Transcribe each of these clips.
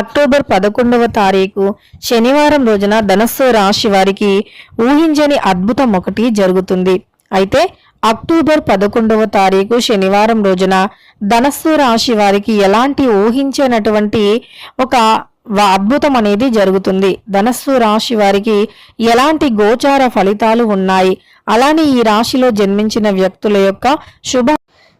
October పదకొండవ తారీఖు శనివారం రోజున ధనస్సు రాశి వారికి ఊహించని అద్భుతం ఒకటి జరుగుతుంది. అయితే అక్టోబర్ పదకొండవ తారీఖు శనివారం రోజున ధనస్సు రాశి వారికి ఎలాంటి ఊహించనటువంటి ఒక అద్భుతం అనేది జరుగుతుంది. ధనస్సు రాశి వారికి ఎలాంటి గోచార ఫలితాలు ఉన్నాయి? అలానే ఈ రాశిలో జన్మించిన వ్యక్తుల యొక్క శుభ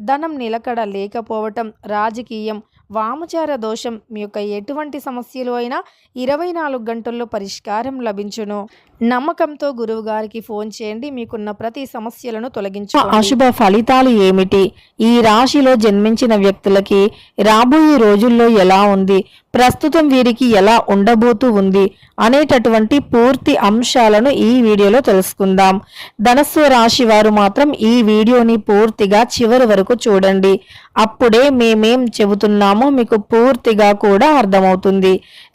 ధనం నిలకడ లేకపోవటం రాజకీయం. వామచార దోషం మీ యొక్క ఎటువంటి సమస్యలు అయినా ఇరవై నాలుగు గంటల్లో పరిష్కారం లభించును. నమ్మకంతో గురువు గారికి ఫోన్ చేయండి. మీకున్న ప్రతి సమస్యలను తొలగించు అశుభ ఫలితాలు ఏమిటి? ఈ రాశిలో జన్మించిన వ్యక్తులకి రాబోయే రోజుల్లో ఎలా ఉంది? ప్రస్తుతం వీరికి ఎలా ఉండబోతూ ఉంది? అనేటటువంటి పూర్తి అంశాలను ఈ వీడియోలో తెలుసుకుందాం. ధనస్సు రాశి వారు మాత్రం ఈ వీడియోని పూర్తిగా చివరి వరకు చూడండి. అప్పుడే మేమేం చెబుతున్నామో మీకు పూర్తిగా కూడా అర్థమవుతుంది.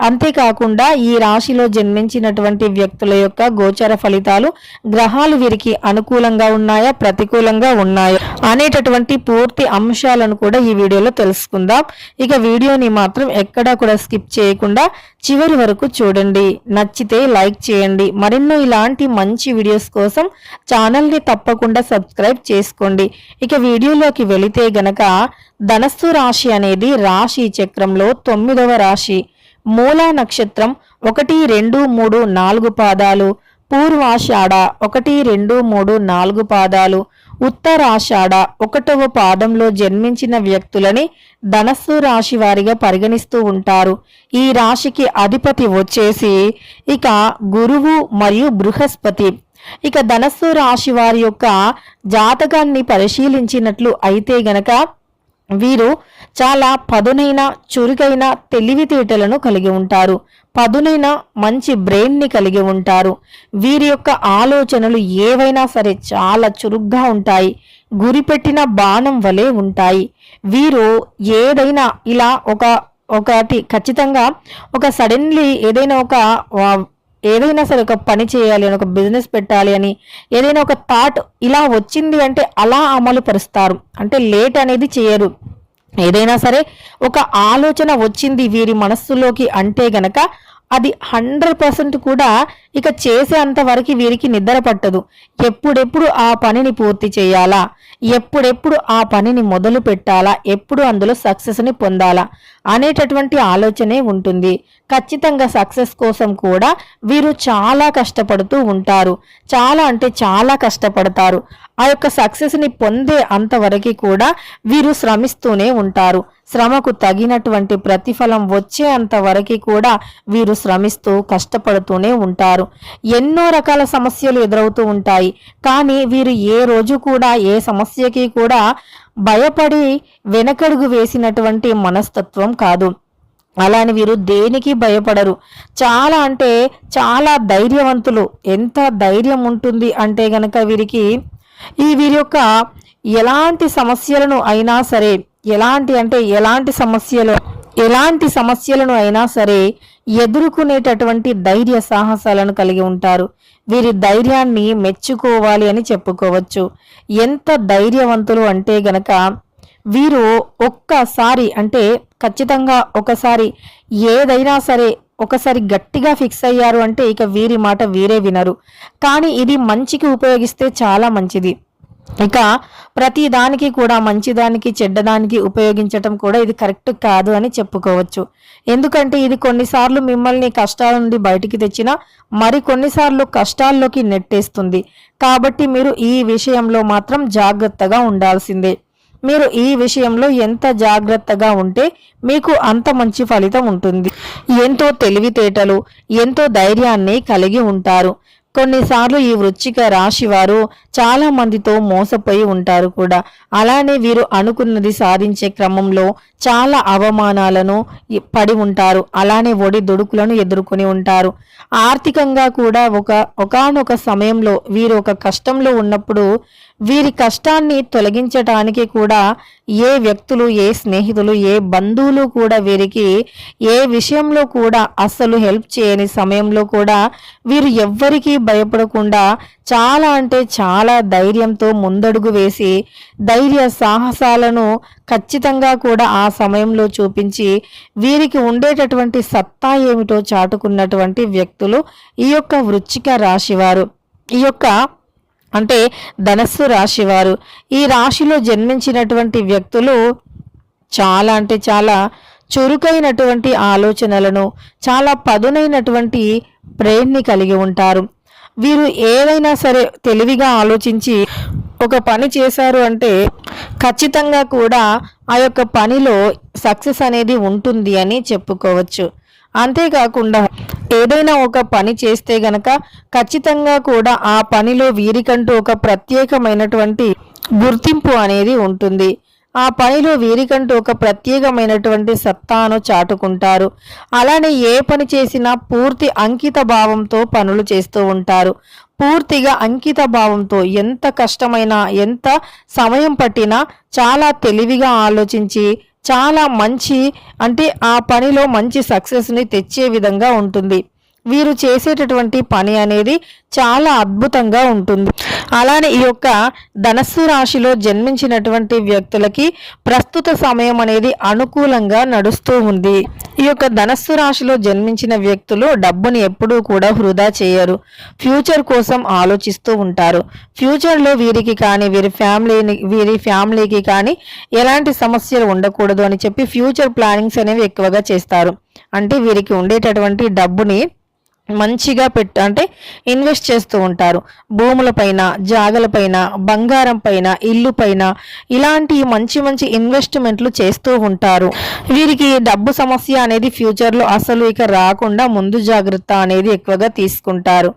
అంతేకాకుండా ఈ రాశిలో జన్మించినటువంటి వ్యక్తుల యొక్క గోచర ఫలితాలు గ్రహాలు వీరికి అనుకూలంగా ఉన్నాయా ప్రతికూలంగా ఉన్నాయా అనేటటువంటి పూర్తి అంశాలను కూడా ఈ వీడియోలో తెలుసుకుందాం. ఇక వీడియోని మాత్రం ఎక్కడా కూడా స్కిప్ చేయకుండా చివరి వరకు చూడండి. నచ్చితే లైక్ చేయండి. మరెన్నో ఇలాంటి మంచి వీడియోస్ కోసం ఛానల్ని తప్పకుండా సబ్స్క్రైబ్ చేసుకోండి. ఇక వీడియోలోకి వెళితే గనక ధనస్సు రాశి అనేది రాశి చక్రంలో తొమ్మిదవ రాశి. మూలా నక్షత్రం ఒకటి రెండు మూడు నాలుగు పాదాలు. పూర్వాషాఢ ఒకటి రెండు మూడు నాలుగు పాదాలు. ఉత్తరాషాఢ ఒకటవ పాదంలో జన్మించిన వ్యక్తులని ధనస్సు రాశి వారిగా పరిగణిస్తూ ఉంటారు. ఈ రాశికి అధిపతి వచ్చేసి ఇక గురువు మరియు బృహస్పతి. ఇక ధనస్సు రాశి వారి యొక్క జాతకాన్ని పరిశీలించినట్లు అయితే గనక వీరు చాలా పదునైన చురుకైన తెలివితేటలను కలిగి ఉంటారు. పదునైన మంచి బ్రెయిన్ని కలిగి ఉంటారు. వీరి యొక్క ఆలోచనలు ఏవైనా సరే చాలా చురుగ్గా ఉంటాయి. గురిపెట్టిన బాణం వలె ఉంటాయి. వీరు ఏదైనా ఇలా ఒక ఒకటి ఖచ్చితంగా ఒక సడన్లీ ఏదైనా ఒక ఏదైనా సరే ఒక పని చేయాలి అని ఒక బిజినెస్ పెట్టాలి అని ఏదైనా ఒక థాట్ ఇలా వచ్చింది అంటే అలా అమలు పరుస్తారు. అంటే లేట్ అనేది చేయరు. ఏదైనా సరే ఒక ఆలోచన వచ్చింది వీరి మనస్సులోకి అంటే గనక అది హండ్రెడ్ పర్సెంట్ కూడా ఇక చేసేంత వరకు వీరికి నిద్ర పట్టదు. ఎప్పుడెప్పుడు ఆ పనిని పూర్తి చేయాలా? ఎప్పుడెప్పుడు ఆ పనిని మొదలు పెట్టాలా? ఎప్పుడు అందులో సక్సెస్ని పొందాలా? అనేటటువంటి ఆలోచనే ఉంటుంది. ఖచ్చితంగా సక్సెస్ కోసం కూడా వీరు చాలా కష్టపడుతూ ఉంటారు. చాలా అంటే చాలా కష్టపడతారు. ఆ యొక్క సక్సెస్ని పొందే అంతవరకు కూడా వీరు శ్రమిస్తూనే ఉంటారు. శ్రమకు తగినటువంటి ప్రతిఫలం వచ్చేంత వరకు కూడా వీరు శ్రమిస్తూ కష్టపడుతూనే ఉంటారు. ఎన్నో రకాల సమస్యలు ఎదురవుతూ ఉంటాయి. కానీ వీరు ఏ రోజు కూడా ఏ సమస్యకి కూడా భయపడి వెనకడుగు వేసినటువంటి మనస్తత్వం కాదు. అలాని వీరు దేనికి భయపడరు. చాలా అంటే చాలా ధైర్యవంతులు. ఎంత ధైర్యం ఉంటుంది అంటే గనక వీరికి ఈ వీరి యొక్క ఎలాంటి సమస్యలను అయినా సరే ఎలాంటి అంటే ఎలాంటి సమస్యలు ఎలాంటి సమస్యలను అయినా సరే ఎదుర్కొనేటటువంటి ధైర్య సాహసాలను కలిగి ఉంటారు. వీరి ధైర్యాన్ని మెచ్చుకోవాలి అని చెప్పుకోవచ్చు. ఎంత ధైర్యవంతులు అంటే గనక వీరు ఒక్కసారి అంటే ఖచ్చితంగా ఒకసారి ఏదైనా సరే ఒకసారి గట్టిగా ఫిక్స్ అయ్యారు అంటే ఇక వీరి మాట వీరే వినరు. కానీ ఇది మంచికి ఉపయోగిస్తే చాలా మంచిది. ఇక ప్రతి దానికి కూడా మంచిదానికి చెడ్డదానికి ఉపయోగించటం కూడా ఇది కరెక్ట్ కాదు అని చెప్పుకోవచ్చు. ఎందుకంటే ఇది కొన్నిసార్లు మిమ్మల్ని కష్టాల నుండి బయటికి తెచ్చినా మరి కొన్నిసార్లు కష్టాల్లోకి నెట్టేస్తుంది. కాబట్టి మీరు ఈ విషయంలో మాత్రం జాగ్రత్తగా ఉండాల్సిందే. మీరు ఈ విషయంలో ఎంత జాగ్రత్తగా ఉంటే మీకు అంత మంచి ఫలితం ఉంటుంది. ఎంతో తెలివితేటలు ఎంతో ధైర్యాన్ని కలిగి ఉంటారు. కొన్నిసార్లు ఈ వృచ్చిక రాశి వారు చాలా మందితో మోసపోయి ఉంటారు కూడా. అలానే వీరు అనుకున్నది సాధించే క్రమంలో చాలా అవమానాలను పడి ఉంటారు. అలానే ఒడి దొడుకులను ఎదుర్కొని ఉంటారు. ఆర్థికంగా కూడా ఒక ఒకానొక సమయంలో వీరు ఒక కష్టంలో ఉన్నప్పుడు వీరి కష్టాన్ని తొలగించటానికి కూడా ఏ వ్యక్తులు ఏ స్నేహితులు ఏ బంధువులు కూడా వీరికి ఏ విషయంలో కూడా అస్సలు హెల్ప్ చేయని సమయంలో కూడా వీరు ఎవ్వరికీ భయపడకుండా చాలా అంటే చాలా ధైర్యంతో ముందడుగు వేసి ధైర్య సాహసాలను ఖచ్చితంగా కూడా ఆ సమయంలో చూపించి వీరికి ఉండేటటువంటి సత్తా ఏమిటో చాటుకున్నటువంటి వ్యక్తులు ఈ యొక్క వృచ్చిక రాశివారు. ఈ యొక్క అంటే ధనస్సు రాశివారు. ఈ రాశిలో జన్మించినటువంటి వ్యక్తులు చాలా అంటే చాలా చురుకైనటువంటి ఆలోచనలను చాలా పదునైనటువంటి బ్రెయిన్ని కలిగి ఉంటారు. వీరు ఏదైనా సరే తెలివిగా ఆలోచించి ఒక పని చేశారు అంటే ఖచ్చితంగా కూడా ఆ యొక్క పనిలో సక్సెస్ అనేది ఉంటుంది అని చెప్పుకోవచ్చు. అంతేకాకుండా ఏదైనా ఒక పని చేస్తే గనక ఖచ్చితంగా కూడా ఆ పనిలో వీరికంటూ ఒక ప్రత్యేకమైనటువంటి గుర్తింపు అనేది ఉంటుంది. ఆ పనిలో వీరికంటూ ఒక ప్రత్యేకమైనటువంటి సత్తాను చాటుకుంటారు. అలానే ఏ పని చేసినా పూర్తి అంకిత భావంతో పనులు చేస్తూ ఉంటారు. పూర్తిగా అంకిత భావంతో ఎంత కష్టమైనా ఎంత సమయం పట్టినా చాలా తెలివిగా ఆలోచించి చాలా మంచి అంటే ఆ పనిలో మంచి సక్సెస్ని తెచ్చే విధంగా ఉంటుంది. వీరు చేసేటటువంటి పని అనేది చాలా అద్భుతంగా ఉంటుంది. అలానే ఈ యొక్క ధనస్సు రాశిలో జన్మించినటువంటి వ్యక్తులకి ప్రస్తుత సమయం అనేది అనుకూలంగా నడుస్తూ ఉంది. ఈ యొక్క ధనస్సు రాశిలో జన్మించిన వ్యక్తులు డబ్బుని ఎప్పుడూ కూడా వృధా చేయరు. ఫ్యూచర్ కోసం ఆలోచిస్తూ ఉంటారు. ఫ్యూచర్లో వీరికి కానీ వీరి ఫ్యామిలీని వీరి ఫ్యామిలీకి కానీ ఎలాంటి సమస్యలు ఉండకూడదు అని చెప్పి ఫ్యూచర్ ప్లానింగ్స్ అనేవి ఎక్కువగా చేస్తారు. అంటే వీరికి ఉండేటటువంటి డబ్బుని మంచిగా పెట్ట అంటే ఇన్వెస్ట్ చేస్తూ ఉంటారు. భూములపైన జాగలపైన బంగారం పైన ఇల్లు పైన ఇలాంటి మంచి మంచి ఇన్వెస్ట్మెంట్లు చేస్తూ ఉంటారు. వీరికి డబ్బు సమస్య అనేది ఫ్యూచర్లో అసలు ఇక రాకుండా ముందు జాగ్రత్త అనేది ఎక్కువగా తీసుకుంటారు.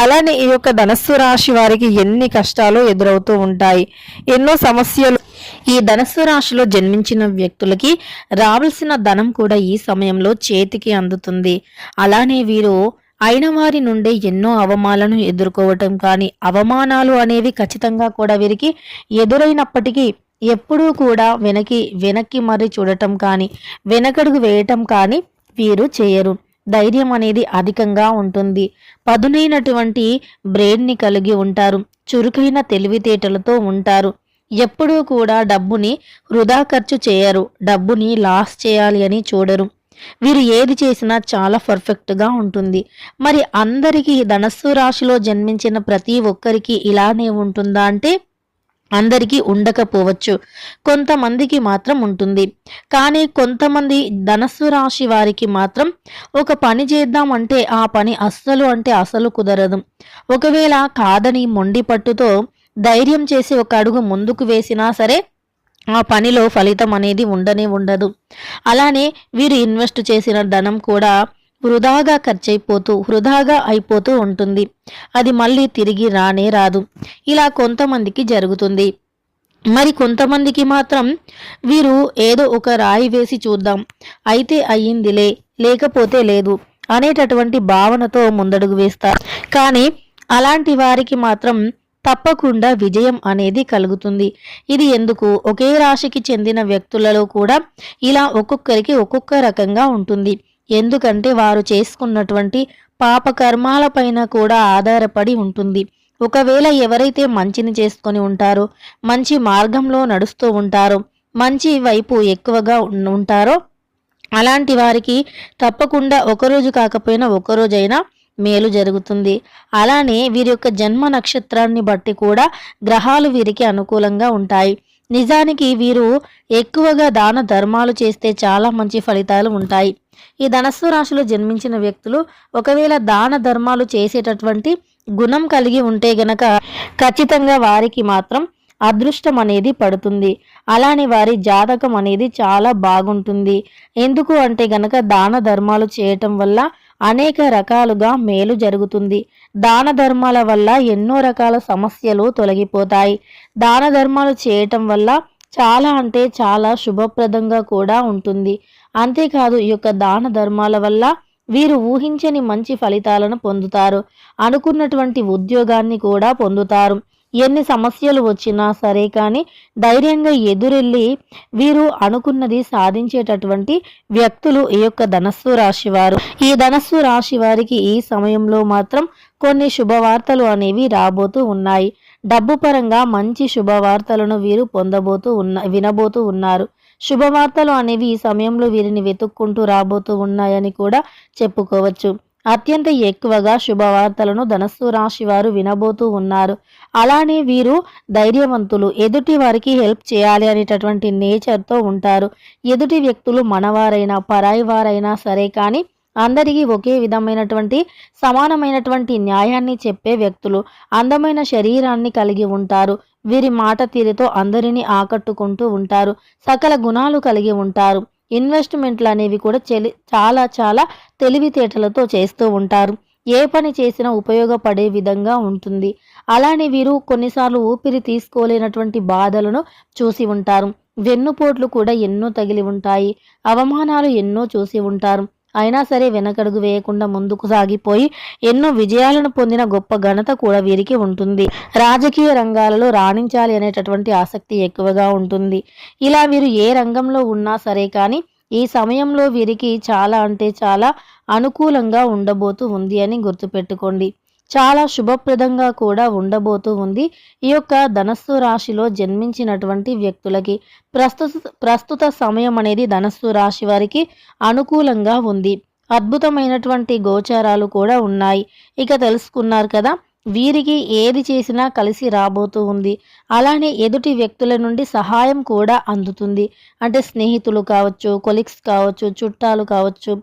అలానే ఈ యొక్క ధనస్సు రాశి వారికి ఎన్ని కష్టాలు ఎదురవుతూ ఉంటాయి. ఎన్నో సమస్యలు. ఈ ధనస్సు రాశిలో జన్మించిన వ్యక్తులకి రావాల్సిన ధనం కూడా ఈ సమయంలో చేతికి అందుతుంది. అలానే వీరు అయిన వారి నుండే ఎన్నో అవమానాలను ఎదుర్కోవటం కానీ అవమానాలు అనేవి ఖచ్చితంగా కూడా వీరికి ఎదురైనప్పటికీ ఎప్పుడూ కూడా వెనక్కి వెనక్కి మరి చూడటం కానీ వెనకడుగు వేయటం కానీ వీరు చేయరు. ధైర్యం అనేది అధికంగా ఉంటుంది. పదునైనటువంటి బ్రెయిన్ని కలిగి ఉంటారు. చురుకైన తెలివితేటలతో ఉంటారు. ఎప్పుడూ కూడా డబ్బుని వృధా ఖర్చు చేయరు. డబ్బుని లాస్ చేయాలి అని చూడరు. వీరు ఏది చేసినా చాలా పర్ఫెక్ట్గా ఉంటుంది. మరి అందరికీ ధనస్సు రాశిలో జన్మించిన ప్రతి ఒక్కరికి ఇలానే ఉంటుందా అంటే అందరికీ ఉండకపోవచ్చు. కొంతమందికి మాత్రం ఉంటుంది. కానీ కొంతమంది ధనస్సు రాశి వారికి మాత్రం ఒక పని చేద్దామంటే ఆ పని అస్సలు అంటే అసలు కుదరదు. ఒకవేళ కాదని మొండి పట్టుతో ధైర్యం చేసి ఒక అడుగు ముందుకు వేసినా సరే ఆ పనిలో ఫలితం అనేది ఉండనే ఉండదు. అలానే వీరు ఇన్వెస్ట్ చేసిన ధనం కూడా వృధాగా ఖర్చయిపోతూ వృధాగా అయిపోతూ ఉంటుంది. అది మళ్ళీ తిరిగి రానే రాదు. ఇలా కొంతమందికి జరుగుతుంది. మరి కొంతమందికి మాత్రం వీరు ఏదో ఒక రాయి వేసి చూద్దాం. అయితే అయ్యిందిలే లేకపోతే లేదు అనేటటువంటి భావనతో ముందడుగు వేస్తారు. కానీ అలాంటి వారికి మాత్రం తప్పకుండా విజయం అనేది కలుగుతుంది. ఇది ఎందుకు? ఒకే రాశికి చెందిన వ్యక్తులలో కూడా ఇలా ఒక్కొక్కరికి ఒక్కొక్క రకంగా ఉంటుంది. ఎందుకంటే వారు చేసుకున్నటువంటి పాపకర్మాలపైన కూడా ఆధారపడి ఉంటుంది. ఒకవేళ ఎవరైతే మంచిని చేసుకొని ఉంటారో మంచి మార్గంలో నడుస్తూ ఉంటారో మంచి వైపు ఎక్కువగా ఉంటారో అలాంటి వారికి తప్పకుండా ఒకరోజు కాకపోయినా ఒకరోజైనా మేలు జరుగుతుంది. అలానే వీరి యొక్క జన్మ నక్షత్రాన్ని బట్టి కూడా గ్రహాలు వీరికి అనుకూలంగా ఉంటాయి. నిజానికి వీరు ఎక్కువగా దాన ధర్మాలు చేస్తే చాలా మంచి ఫలితాలు ఉంటాయి. ఈ ధనస్సు రాశిలో జన్మించిన వ్యక్తులు ఒకవేళ దాన ధర్మాలు చేసేటటువంటి గుణం కలిగి ఉంటే గనక ఖచ్చితంగా వారికి మాత్రం అదృష్టం అనేది పడుతుంది. అలానే వారి జాతకం అనేది చాలా బాగుంటుంది. ఎందుకు అంటే గనక దాన ధర్మాలు చేయటం వల్ల అనేక రకాలుగా మేలు జరుగుతుంది. దాన ధర్మాల వల్ల ఎన్నో రకాల సమస్యలు తొలగిపోతాయి. దాన ధర్మాలు చేయటం వల్ల చాలా అంటే చాలా శుభప్రదంగా కూడా ఉంటుంది. అంతేకాదు ఈ యొక్క దాన ధర్మాల వల్ల వీరు ఊహించని మంచి ఫలితాలను పొందుతారు. అనుకున్నటువంటి ఉద్యోగాన్ని కూడా పొందుతారు. ఎన్ని సమస్యలు వచ్చినా సరే కానీ ధైర్యంగా ఎదురెళ్ళి వీరు అనుకున్నది సాధించేటటువంటి వ్యక్తులు ఈ యొక్క ధనస్సు రాశి వారు. ఈ ధనస్సు రాశి వారికి ఈ సమయంలో మాత్రం కొన్ని శుభవార్తలు అనేవి రాబోతూ ఉన్నాయి. డబ్బు పరంగా మంచి శుభవార్తలను వీరు పొందబోతూ ఉన్న వినబోతూ ఉన్నారు. శుభవార్తలు అనేవి ఈ సమయంలో వీరిని వెతుక్కుంటూ రాబోతూ ఉన్నాయని కూడా చెప్పుకోవచ్చు. అత్యంత ఎక్కువగా శుభవార్తలను ధనస్సు రాశి వారు వినబోతూ ఉన్నారు. అలానే వీరు ధైర్యవంతులు ఎదుటి వారికి హెల్ప్ చేయాలి అనేటటువంటి నేచర్తో ఉంటారు. ఎదుటి వ్యక్తులు మనవారైనా పరాయి వారైనా సరే కానీ అందరికీ ఒకే విధమైనటువంటి సమానమైనటువంటి న్యాయాన్ని చెప్పే వ్యక్తులు అందమైన శరీరాన్ని కలిగి ఉంటారు. వీరి మాట తీరుతో అందరినీ ఆకట్టుకుంటూ ఉంటారు. సకల గుణాలు కలిగి ఉంటారు. ఇన్వెస్ట్మెంట్లు అనేవి కూడా చెలి చాలా చాలా తెలివితేటలతో చేస్తూ ఉంటారు. ఏ పని చేసినా ఉపయోగపడే విధంగా ఉంటుంది. అలానే వీరు కొన్నిసార్లు ఊపిరి తీసుకోలేనటువంటి బాధలను చూసి ఉంటారు. వెన్నుపోట్లు కూడా ఎన్నో తగిలి ఉంటాయి. అవమానాలు ఎన్నో చూసి ఉంటారు. అయినా సరే వెనకడుగు వేయకుండా ముందుకు సాగిపోయి ఎన్నో విజయాలను పొందిన గొప్ప ఘనత కూడా వీరికి ఉంటుంది. రాజకీయ రంగాలలో రాణించాలి అనేటటువంటి ఆసక్తి ఎక్కువగా ఉంటుంది. ఇలా వీరు ఏ రంగంలో ఉన్నా సరే కానీ ఈ సమయంలో వీరికి చాలా అంటే చాలా అనుకూలంగా ఉండబోతూ ఉంది అని గుర్తుపెట్టుకోండి. చాలా శుభప్రదంగా కూడా ఉండబోతూ ఉంది. ఈ యొక్క ధనస్సు రాశిలో జన్మించినటువంటి వ్యక్తులకి ప్రస్తుత ప్రస్తుత సమయం అనేది ధనస్సు రాశి వారికి అనుకూలంగా ఉంది. అద్భుతమైనటువంటి గోచారాలు కూడా ఉన్నాయి. ఇక తెలుసుకున్నారు కదా వీరికి ఏది చేసినా కలిసి రాబోతూ ఉంది. అలానే ఎదుటి వ్యక్తుల నుండి సహాయం కూడా అందుతుంది. అంటే స్నేహితులు కావచ్చు కొలిక్స్ కావచ్చు చుట్టాలు కావచ్చు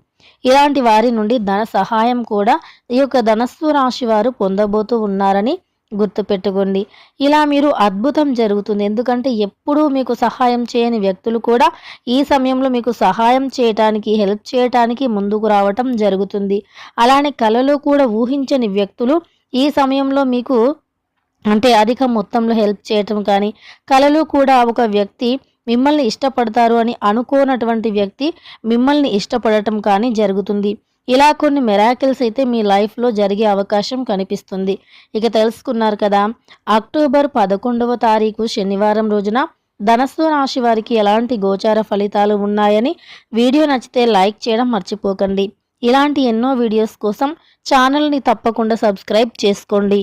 ఇలాంటి వారి నుండి ధన సహాయం కూడా ఈ యొక్క ధనస్సు రాశి వారు పొందబోతూ ఉన్నారని గుర్తుపెట్టుకోండి. ఇలా మీరు అద్భుతం జరుగుతుంది. ఎందుకంటే ఎప్పుడూ మీకు సహాయం చేయని వ్యక్తులు కూడా ఈ సమయంలో మీకు సహాయం చేయటానికి హెల్ప్ చేయటానికి ముందుకు రావటం జరుగుతుంది. అలానే కళలో కూడా ఊహించని వ్యక్తులు ఈ సమయంలో మీకు అంటే అధిక మొత్తంలో హెల్ప్ చేయటం కానీ కళలు కూడా ఒక వ్యక్తి మిమ్మల్ని ఇష్టపడతారు అని అనుకోనటువంటి వ్యక్తి మిమ్మల్ని ఇష్టపడటం కానీ జరుగుతుంది. ఇలా కొన్ని మెరాకిల్స్ అయితే మీ లైఫ్లో జరిగే అవకాశం కనిపిస్తుంది. ఇక తెలుసుకున్నారు కదా అక్టోబర్ పదకొండవ తారీఖు శనివారం రోజున ధనస్సు రాశి వారికి ఎలాంటి గోచార ఫలితాలు ఉన్నాయని వీడియో నచ్చితే లైక్ చేయడం మర్చిపోకండి. ఇలాంటి ఎన్నో వీడియోస్ కోసం ఛానల్ని తప్పకుండా సబ్స్క్రైబ్ చేసుకోండి.